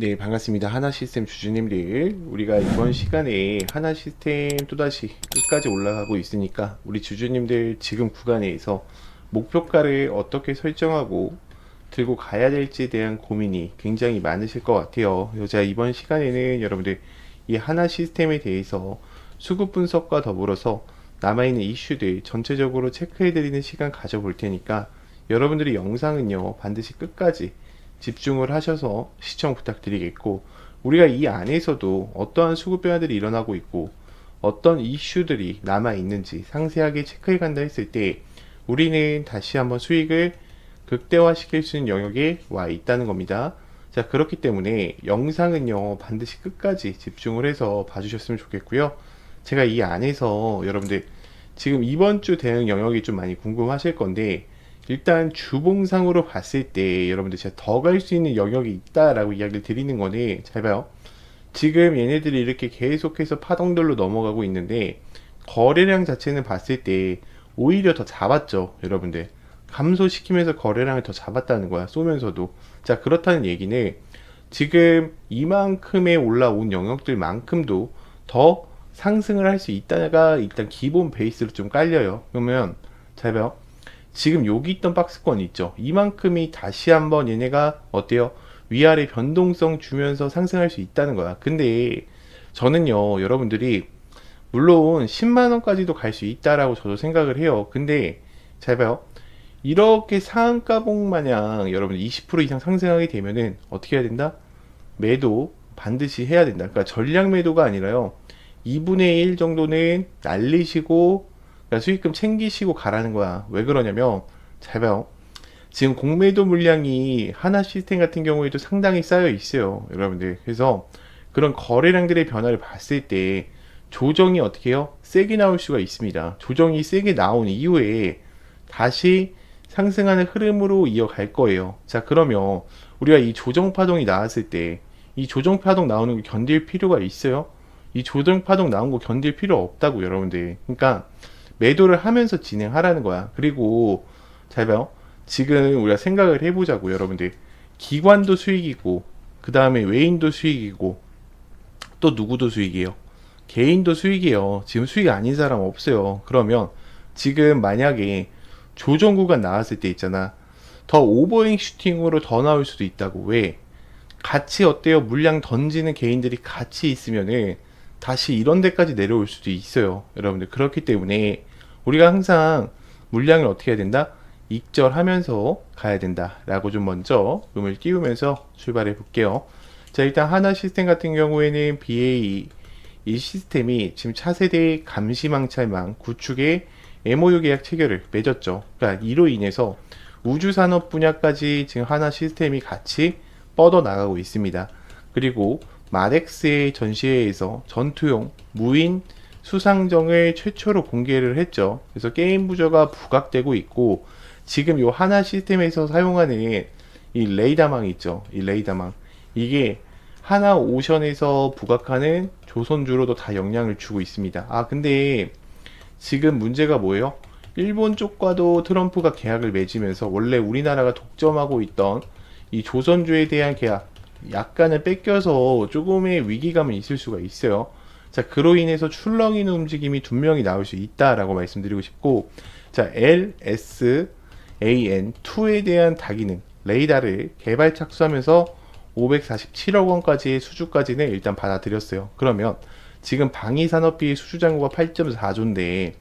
네, 반갑습니다. 하나 시스템 주주님들. 우리가 이번 시간에 하나 시스템 또다시 끝까지 올라가고 있으니까 우리 주주님들 지금 구간에서 목표가를 어떻게 설정하고 들고 가야 될지에 대한 고민이 굉장히 많으실 것 같아요. 제가 이번 시간에는 여러분들 이 하나 시스템에 대해서 수급 분석과 더불어서 남아있는 이슈들 전체적으로 체크해드리는 시간 가져볼 테니까 여러분들이 영상은요 반드시 끝까지 집중을 하셔서 시청 부탁드리겠고 우리가 이 안에서도 어떠한 수급 변화들이 일어나고 있고 어떤 이슈들이 남아 있는지 상세하게 체크해 간다 했을 때 우리는 다시 한번 수익을 극대화시킬 수 있는 영역에 와 있다는 겁니다. 자, 그렇기 때문에 영상은요, 반드시 끝까지 집중을 해서 봐주셨으면 좋겠고요. 제가 이 안에서 여러분들 지금 이번 주 대응 영역이 좀 많이 궁금하실 건데, 일단 주봉상으로 봤을 때 여러분들 제가 더 갈 수 있는 영역이 있다라고 이야기를 드리는 거는 잘 봐요. 지금 얘네들이 이렇게 계속해서 파동들로 넘어가고 있는데 거래량 자체는 봤을 때 오히려 더 잡았죠, 여러분들. 감소시키면서 거래량을 더 잡았다는 거야, 쏘면서도. 자, 그렇다는 얘기는 지금 이만큼의 올라온 영역들만큼도 더 상승을 할 수 있다가 일단 기본 베이스로 좀 깔려요. 그러면 잘 봐요. 지금 여기 있던 박스권 있죠. 이만큼이 다시 한번 얘네가 어때요? 위아래 변동성 주면서 상승할 수 있다는 거야. 근데 저는요, 여러분들이 물론 10만 원까지도 갈 수 있다라고 저도 생각을 해요. 근데 잘 봐요. 이렇게 상한가봉 마냥 여러분 20% 이상 상승하게 되면은 어떻게 해야 된다? 매도 반드시 해야 된다. 그러니까 전량 매도가 아니라요. 2분의 1 정도는 날리시고 그러니까 수익금 챙기시고 가라는 거야. 왜 그러냐면 잘 봐요. 지금 공매도 물량이 하나 시스템 같은 경우에도 상당히 쌓여 있어요. 여러분들. 그래서 그런 거래량들의 변화를 봤을 때 조정이 어떻게 해요? 세게 나올 수가 있습니다. 조정이 세게 나온 이후에 다시 상승하는 흐름으로 이어갈 거예요. 자, 그러면 우리가 이 조정 파동이 나왔을 때 이 조정 파동 나오는 거 견딜 필요가 있어요? 이 조정 파동 나온 거 견딜 필요 없다고 여러분들. 그러니까 매도를 하면서 진행하라는 거야. 그리고 잘 봐요. 지금 우리가 생각을 해보자고 여러분들. 기관도 수익이고 그 다음에 외인도 수익이고 또 누구도 수익이에요. 개인도 수익이에요. 지금 수익 아닌 사람 없어요. 그러면 지금 만약에 조정 구간 나왔을 때 있잖아. 더 오버행 슈팅으로 더 나올 수도 있다고. 왜? 같이 어때요? 물량 던지는 개인들이 같이 있으면은 다시 이런 데까지 내려올 수도 있어요. 여러분들. 그렇기 때문에 우리가 항상 물량을 어떻게 해야 된다? 익절하면서 가야 된다. 라고 좀 먼저 음을 띄우면서 출발해 볼게요. 자, 일단 하나 시스템 같은 경우에는 BA 이 시스템이 지금 차세대 감시망찰망 구축에 MOU 계약 체결을 맺었죠. 그러니까 이로 인해서 우주 산업 분야까지 지금 하나 시스템이 같이 뻗어 나가고 있습니다. 그리고 마덱스의 전시회에서 전투용 무인 수상정을 최초로 공개를 했죠. 그래서 게임 부저가 부각되고 있고 지금 요 하나 시스템에서 사용하는 이 레이더망 있죠. 이 레이더망 이게 하나 오션에서 부각하는 조선주로도 다 영향을 주고 있습니다. 아 근데 지금 문제가 뭐예요? 일본 쪽과도 트럼프가 계약을 맺으면서 원래 우리나라가 독점하고 있던 이 조선주에 대한 계약 약간은 뺏겨서 조금의 위기감은 있을 수가 있어요. 자, 그로 인해서 출렁이는 움직임이 두 명이 나올 수 있다라고 말씀드리고 싶고, 자, LSAN2에 대한 다기능 레이더를 개발 착수하면서 547억 원까지의 수주까지는 일단 받아들였어요. 그러면 지금 방위산업비 수주 잔고가 8.4조인데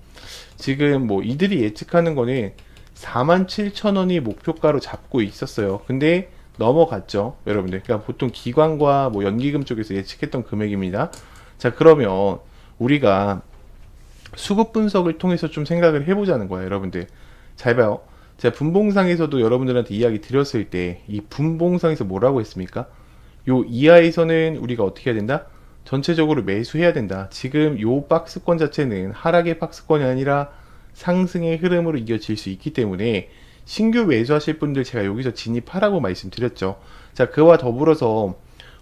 지금 뭐 이들이 예측하는 거는 4만 7천 원이 목표가로 잡고 있었어요. 근데 넘어갔죠, 여러분들. 그러니까 보통 기관과 뭐 연기금 쪽에서 예측했던 금액입니다. 자, 그러면 우리가 수급 분석을 통해서 좀 생각을 해보자는 거예요, 여러분들. 잘 봐요. 제가 분봉상에서도 여러분들한테 이야기 드렸을 때 이 분봉상에서 뭐라고 했습니까? 요 이하에서는 우리가 어떻게 해야 된다? 전체적으로 매수해야 된다. 지금 요 박스권 자체는 하락의 박스권이 아니라 상승의 흐름으로 이어질 수 있기 때문에 신규 매수하실 분들 제가 여기서 진입하라고 말씀드렸죠. 자, 그와 더불어서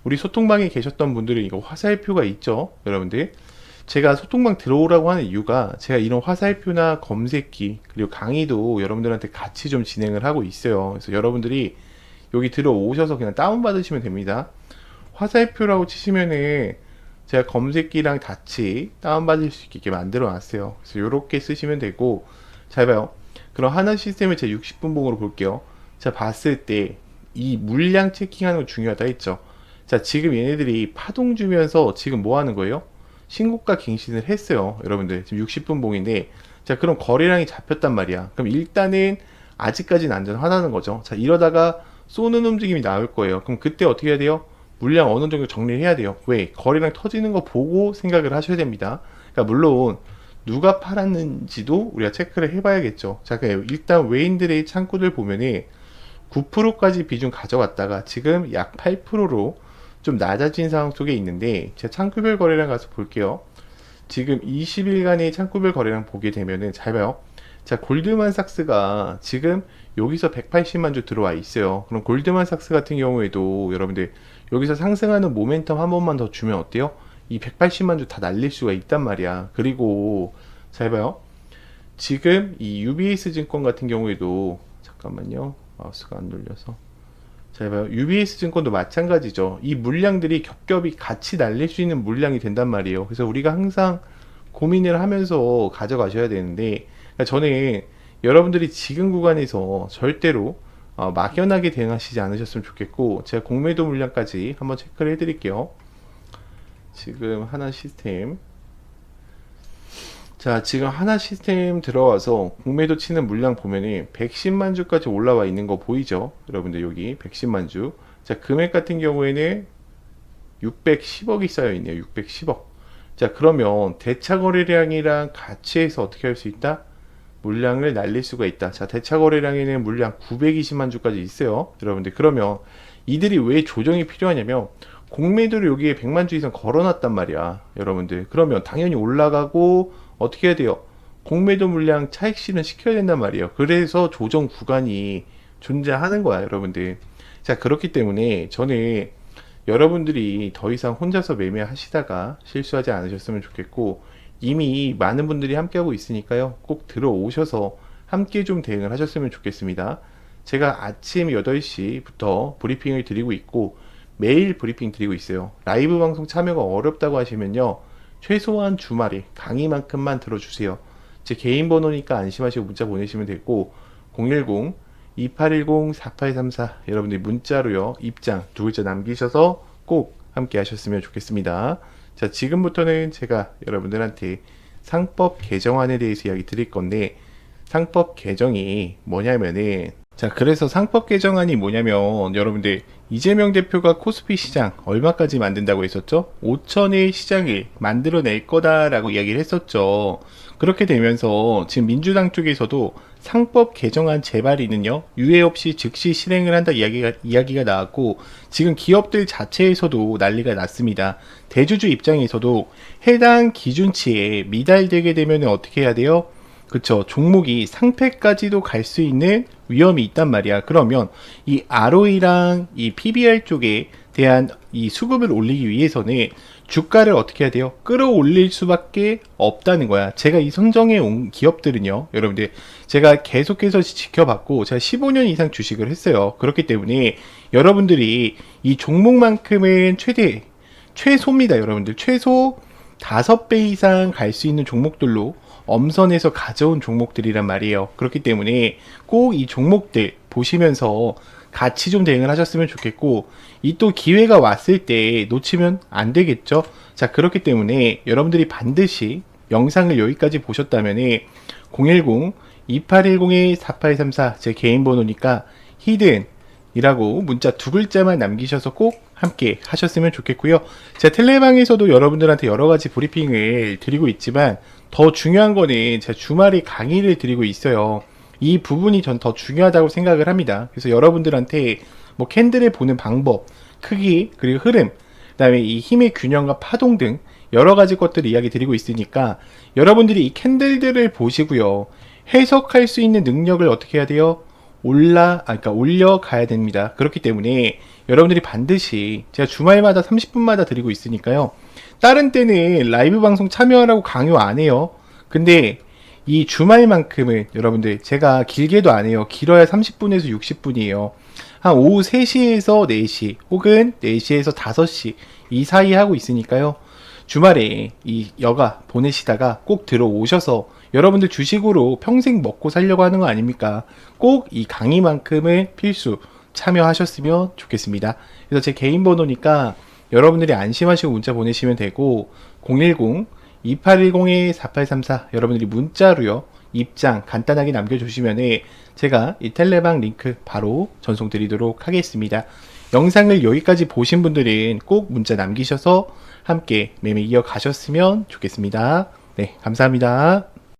우리 소통방에 계셨던 분들은 이거 화살표가 있죠. 여러분들. 제가 소통방 들어오라고 하는 이유가 제가 이런 화살표나 검색기 그리고 강의도 여러분들한테 같이 좀 진행을 하고 있어요. 그래서 여러분들이 여기 들어오셔서 그냥 다운 받으시면 됩니다. 화살표라고 치시면은 제가 검색기랑 같이 다운받을 수 있게 만들어 놨어요. 그래서 이렇게 쓰시면 되고, 잘 봐요. 그럼 하나 시스템을 제 60분봉으로 볼게요. 자, 봤을 때 이 물량 체킹하는 거 중요하다 했죠. 자, 지금 얘네들이 파동 주면서 지금 뭐 하는 거예요? 신고가 갱신을 했어요. 여러분들. 지금 60분 봉인데, 자, 그럼 거래량이 잡혔단 말이야. 그럼 일단은 아직까지는 안전하다는 거죠. 자, 이러다가 쏘는 움직임이 나올 거예요. 그럼 그때 어떻게 해야 돼요? 물량 어느 정도 정리를 해야 돼요. 왜? 거래량 터지는 거 보고 생각을 하셔야 됩니다. 그러니까 물론 누가 팔았는지도 우리가 체크를 해봐야겠죠. 자, 그냥 일단 외인들의 창구들 보면은 9%까지 비중 가져갔다가 지금 약 8%로 좀 낮아진 상황 속에 있는데 제가 창구별 거래량 가서 볼게요. 지금 20일간의 창구별 거래량 보게 되면은 잘 봐요. 자, 골드만삭스가 지금 여기서 180만 주 들어와 있어요. 그럼 골드만삭스 같은 경우에도 여러분들 여기서 상승하는 모멘텀 한 번만 더 주면 어때요? 이 180만 주 다 날릴 수가 있단 말이야. 그리고 잘 봐요. 지금 이 UBS 증권 같은 경우에도 잠깐만요. 마우스가 안 돌려서. 잘 봐요. UBS 증권도 마찬가지죠. 이 물량들이 겹겹이 같이 날릴 수 있는 물량이 된단 말이에요. 그래서 우리가 항상 고민을 하면서 가져가셔야 되는데 그러니까 저는 여러분들이 지금 구간에서 절대로 어, 막연하게 대응하시지 않으셨으면 좋겠고 제가 공매도 물량까지 한번 체크를 해드릴게요. 지금 하나 시스템 자 지금 하나 시스템 들어와서 공매도 치는 물량 보면은 110만 주까지 올라와 있는 거 보이죠? 여러분들 여기 110만 주. 자 금액 같은 경우에는 610억이 쌓여 있네요. 610억. 자 그러면 대차 거래량이랑 같이 해서 어떻게 할 수 있다? 물량을 날릴 수가 있다. 자, 대차 거래량에는 물량 920만 주까지 있어요. 여러분들. 그러면 이들이 왜 조정이 필요하냐면 공매도를 여기에 100만 주 이상 걸어놨단 말이야. 여러분들. 그러면 당연히 올라가고 어떻게 해야 돼요? 공매도 물량 차익 실현 시켜야 된단 말이에요. 그래서 조정 구간이 존재하는 거야, 여러분들. 자, 그렇기 때문에 저는 여러분들이 더 이상 혼자서 매매하시다가 실수하지 않으셨으면 좋겠고 이미 많은 분들이 함께하고 있으니까요. 꼭 들어오셔서 함께 좀 대응을 하셨으면 좋겠습니다. 제가 아침 8시부터 브리핑을 드리고 있고 매일 브리핑 드리고 있어요. 라이브 방송 참여가 어렵다고 하시면요. 최소한 주말에 강의만큼만 들어주세요. 제 개인 번호니까 안심하시고 문자 보내시면 되고 010 2810-4834 여러분들 문자로요 입장 두 글자 남기셔서 꼭 함께 하셨으면 좋겠습니다. 자 지금부터는 제가 여러분들한테 상법 개정안에 대해서 이야기 드릴 건데 상법 개정이 뭐냐면은 자 그래서 상법 개정안이 뭐냐면 여러분들 이재명 대표가 코스피 시장 얼마까지 만든다고 했었죠? 5천의 시장을 만들어낼 거다라고 이야기를 했었죠. 그렇게 되면서 지금 민주당 쪽에서도 상법 개정안 재발이는요 유예 없이 즉시 실행을 한다 이야기가 이야기가 나왔고 지금 기업들 자체에서도 난리가 났습니다. 대주주 입장에서도 해당 기준치에 미달되게 되면 어떻게 해야 돼요? 그쵸 종목이 상패까지도 갈 수 있는 위험이 있단 말이야. 그러면 이 ROE랑 이 PBR 쪽에 대한 이 수급을 올리기 위해서는 주가를 어떻게 해야 돼요? 끌어올릴 수밖에 없다는 거야. 제가 이 선정해 온 기업들은요, 여러분들, 제가 계속해서 지켜봤고, 제가 15년 이상 주식을 했어요. 그렇기 때문에 여러분들이 이 종목만큼은 최대, 최소입니다, 여러분들. 최소 5배 이상 갈 수 있는 종목들로 엄선해서 가져온 종목들이란 말이에요. 그렇기 때문에 꼭 이 종목들 보시면서 같이 좀 대응을 하셨으면 좋겠고 이 또 기회가 왔을 때 놓치면 안 되겠죠. 자 그렇기 때문에 여러분들이 반드시 영상을 여기까지 보셨다면 010 2810-4834 제 개인 번호니까 히든 이라고 문자 두 글자만 남기셔서 꼭 함께 하셨으면 좋겠고요. 제 텔레방에서도 여러분들한테 여러 가지 브리핑을 드리고 있지만 더 중요한 거는 제가 주말에 강의를 드리고 있어요. 이 부분이 전 더 중요하다고 생각을 합니다. 그래서 여러분들한테 뭐 캔들을 보는 방법, 크기, 그리고 흐름, 그다음에 이 힘의 균형과 파동 등 여러 가지 것들을 이야기 드리고 있으니까 여러분들이 이 캔들들을 보시고요. 해석할 수 있는 능력을 어떻게 해야 돼요? 올라, 아, 그러니까 올려가야 됩니다. 그렇기 때문에 여러분들이 반드시 제가 주말마다 30분마다 드리고 있으니까요. 다른 때는 라이브 방송 참여하라고 강요 안 해요. 근데 이 주말만큼은 여러분들 제가 길게도 안 해요. 길어야 30분에서 60분이에요. 한 오후 3시에서 4시 혹은 4시에서 5시 이 사이 하고 있으니까요. 주말에 이 여가 보내시다가 꼭 들어오셔서 여러분들 주식으로 평생 먹고 살려고 하는 거 아닙니까? 꼭 이 강의만큼은 필수 참여하셨으면 좋겠습니다. 그래서 제 개인 번호니까 여러분들이 안심하시고 문자 보내시면 되고 010 2810-4834 여러분들이 문자로요 입장 간단하게 남겨주시면 제가 이 텔레방 링크 바로 전송 드리도록 하겠습니다. 영상을 여기까지 보신 분들은 꼭 문자 남기셔서 함께 매매 이어가셨으면 좋겠습니다. 네, 감사합니다.